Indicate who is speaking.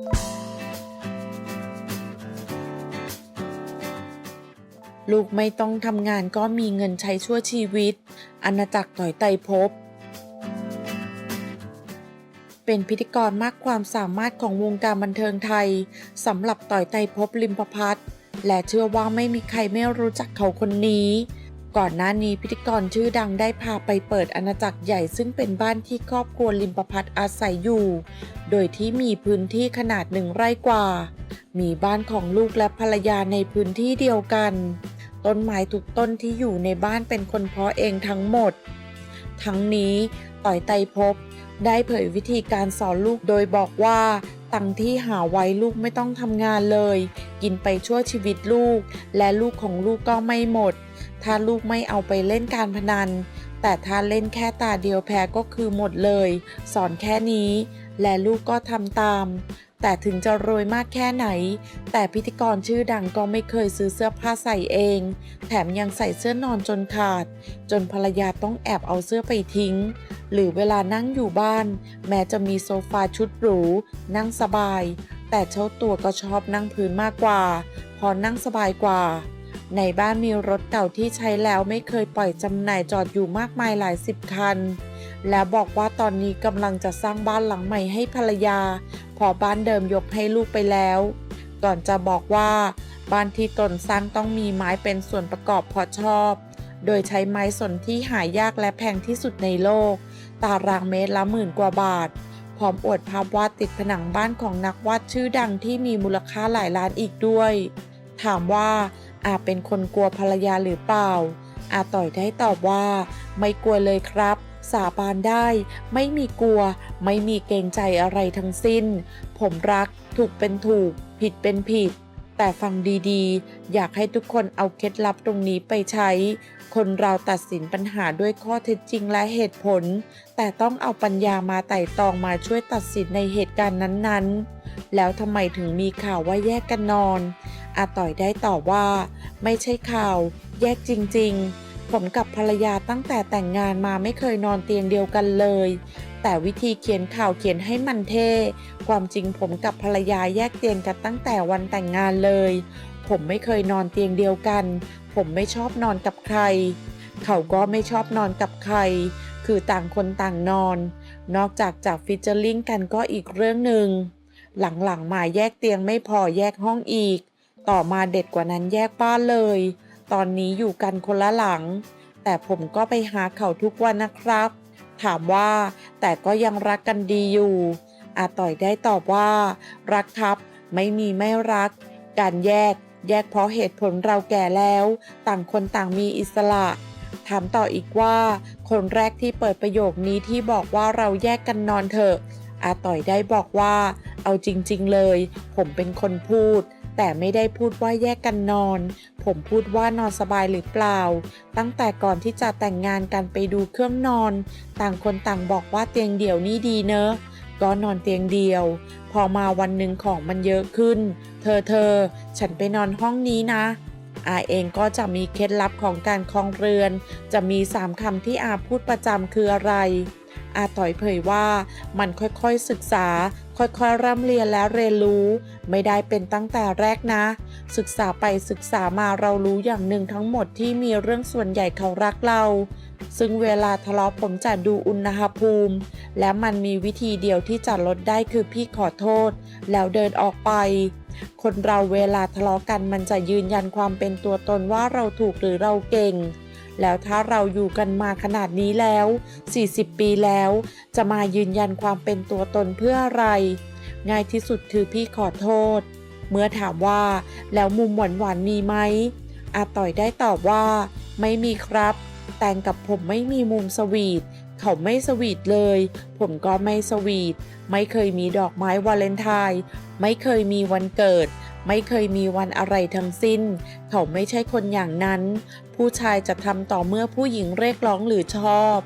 Speaker 1: ลูกไม่ต้องทำงานก็มีเงินใช้ชั่วชีวิต อาณาจักรต่อยไตรภพเป็นพิธีกรมากความสามารถของวงการบันเทิงไทยสำหรับต่อยไตรภพลิมประพัฒและเชื่อว่าไม่มีใครไม่รู้จักเขาคนนี้ ก่อนหน้านี้พิธีกรชื่อดังได้พาไปเปิดอาณาจักรใหญ่ซึ่งเป็นบ้านที่ครอบครัวลิมประพัฒอาศัยอยู่ โดยที่มีพื้นที่ขนาดหนึ่งไร่กว่า มีบ้านของลูกและภรรยาในพื้นที่เดียวกัน ต้นไม้ทุกต้นที่อยู่ในบ้านเป็นคนเพาะเองทั้งหมด ทั้งนี้ต่อยไตรภพได้เผยวิธีการสอนลูกโดยบอกว่าตังที่หาไว้ลูกไม่ต้องทำงานเลย กินไปชั่วชีวิตลูก และลูกของลูกก็ไม่หมด ถ้าลูกไม่เอาไปเล่นการพนัน แต่ถ้าเล่นแค่ตาเดียวแพ้ก็คือหมดเลย สอนแค่นี้ และลูกก็ทำตาม แต่ถึงจะรวยมากแค่ไหน แต่พิธีกรชื่อดังก็ไม่เคยซื้อเสื้อผ้าใส่เอง แถมยังใส่เสื้อนอนจนขาด จนภรรยาต้องแอบเอาเสื้อไปทิ้ง หรือเวลานั่งอยู่บ้าน แม้จะมีโซฟาชุดหรู นั่งสบาย แต่เจ้าตัวก็ชอบนั่งพื้นมากกว่า พอนั่งสบายกว่า ในบ้านมีรถเก่าที่ใช้แล้วไม่เคยปล่อยจำหน่ายจอดอยู่มากมายหลายสิบคัน และบอกว่าตอนนี้กำลังจะสร้างบ้านหลังใหม่ให้ภรรยา พอบ้านเดิมยกให้ลูกไปแล้ว ก่อนจะบอกว่าบ้านที่ตนสร้างต้องมีไม้เป็นส่วนประกอบพราะชอบ โดยใช้ไม้สนที่หายากและแพงที่สุดในโลก ตารางเมตรละหมื่นกว่าบาท พร้อมอวดภาพวาดติดผนังบ้านของนักวาดชื่อดังที่มีมูลค่าหลายล้านอีกด้วย ถามว่า อาเป็นคนกลัวภรรยาหรือเปล่า อาต่อยได้ตอบว่า ไม่กลัวเลยครับ สาบานได้ ไม่มีกลัว ไม่มีเกรงใจอะไรทั้งสิ้น ผมรัก ถูกเป็นถูก ผิดเป็นผิด แต่ฟังดีๆ อยากให้ทุกคนเอาเคล็ดลับตรงนี้ไปใช้ คนเราตัดสินปัญหาด้วยข้อเท็จจริงและเหตุผล แต่ต้องเอาปัญญามาไต่ตองมาช่วยตัดสินในเหตุการณ์นั้นๆ แล้วทำไมถึงมีข่าวว่าแยกกันนอน อาต่อยได้ตอบว่า ไม่ใช่ข่าว แยกจริงๆ ผมกับภรรยาตั้งแต่แต่งงานมาไม่เคยนอนเตียงเดียวกันเลย แต่วิธีเขียนข่าวเขียนให้มันเท่ ความจริงผมกับภรรยาแยกเตียงกันตั้งแต่วันแต่งงานเลย ผมไม่เคยนอนเตียงเดียวกัน ผมไม่ชอบนอนกับใคร เขาก็ไม่ชอบนอนกับใคร คือต่างคนต่างนอน นอกจากจากฟิชเจอร์ลิงกันก็อีกเรื่องหนึ่งหลังๆมาแยกเตียงไม่พอแยกห้องอีก ต่อมาเด็ดกว่านั้นแยกบ้านเลย ตอนนี้อยู่กันคนละหลัง แต่ผมก็ไปหาเขาทุกวันนะครับ ถามว่าแต่ก็ยังรักกันดีอยู่ อาต่อยได้ตอบว่า รักครับ ไม่มีไม่รัก การแยก แยกเพราะเหตุผลเราแก่แล้ว ต่างคนต่างมีอิสระถามต่ออีกว่า คนแรกที่เปิดประโยคนี้ที่บอกว่าเราแยกกันนอนเถอะอาต่อยได้บอกว่า เอาจริง ๆ เลย ผมเป็นคนพูด แต่ไม่ได้พูดว่าแยกกันนอน ผมพูดว่านอนสบายหรือเปล่า ตั้งแต่ก่อนที่จะแต่งงานกันไปดูเครื่องนอน ต่างคนต่างบอกว่าเตียงเดี่ยวนี่ดีเนอะก็นอนเตียงเดียว พอมาวันหนึ่งของมันเยอะขึ้น เธอเธอ ฉันไปนอนห้องนี้นะ อาเองก็จะมีเคล็ดลับของการคลองเรือน จะมีสามคำที่อาพูดประจำคืออะไร อาต่อยเผยว่ามันค่อยๆศึกษา ค่อยๆร่ำเรียนและเรียนรู้ ไม่ได้เป็นตั้งแต่แรกนะ ศึกษาไปศึกษามาเรารู้อย่างหนึ่งทั้งหมดที่มีเรื่องส่วนใหญ่เขารักเรา ซึ่งเวลาทะเลาะผมจะดูอุณหภูมิ และมันมีวิธีเดียวที่จะลดได้คือพี่ขอโทษ แล้วเดินออกไป คนเราเวลาทะเลาะกันมันจะยืนยันความเป็นตัวตนว่าเราถูกหรือเราเก่ง แล้วถ้าเราอยู่กันมาขนาดนี้แล้ว 40 ปีแล้ว จะมายืนยันความเป็นตัวตนเพื่ออะไร ง่ายที่สุดคือพี่ขอโทษ เมื่อถามว่าแล้วมุมหวานหวานมีไหมอาต่อยได้ตอบว่า ไม่มีครับ แตงกับผมไม่มีมุมสวีท เขาไม่สวีทเลย ผมก็ไม่สวีท ไม่เคยมีดอกไม้วาเลนไทน์ ไม่เคยมีวันเกิด ไม่เคยมีวันอะไรทั้งสิ้น เขาไม่ใช่คนอย่างนั้น ผู้ชายจะทำต่อเมื่อผู้หญิงเรียกร้องหรือชอบ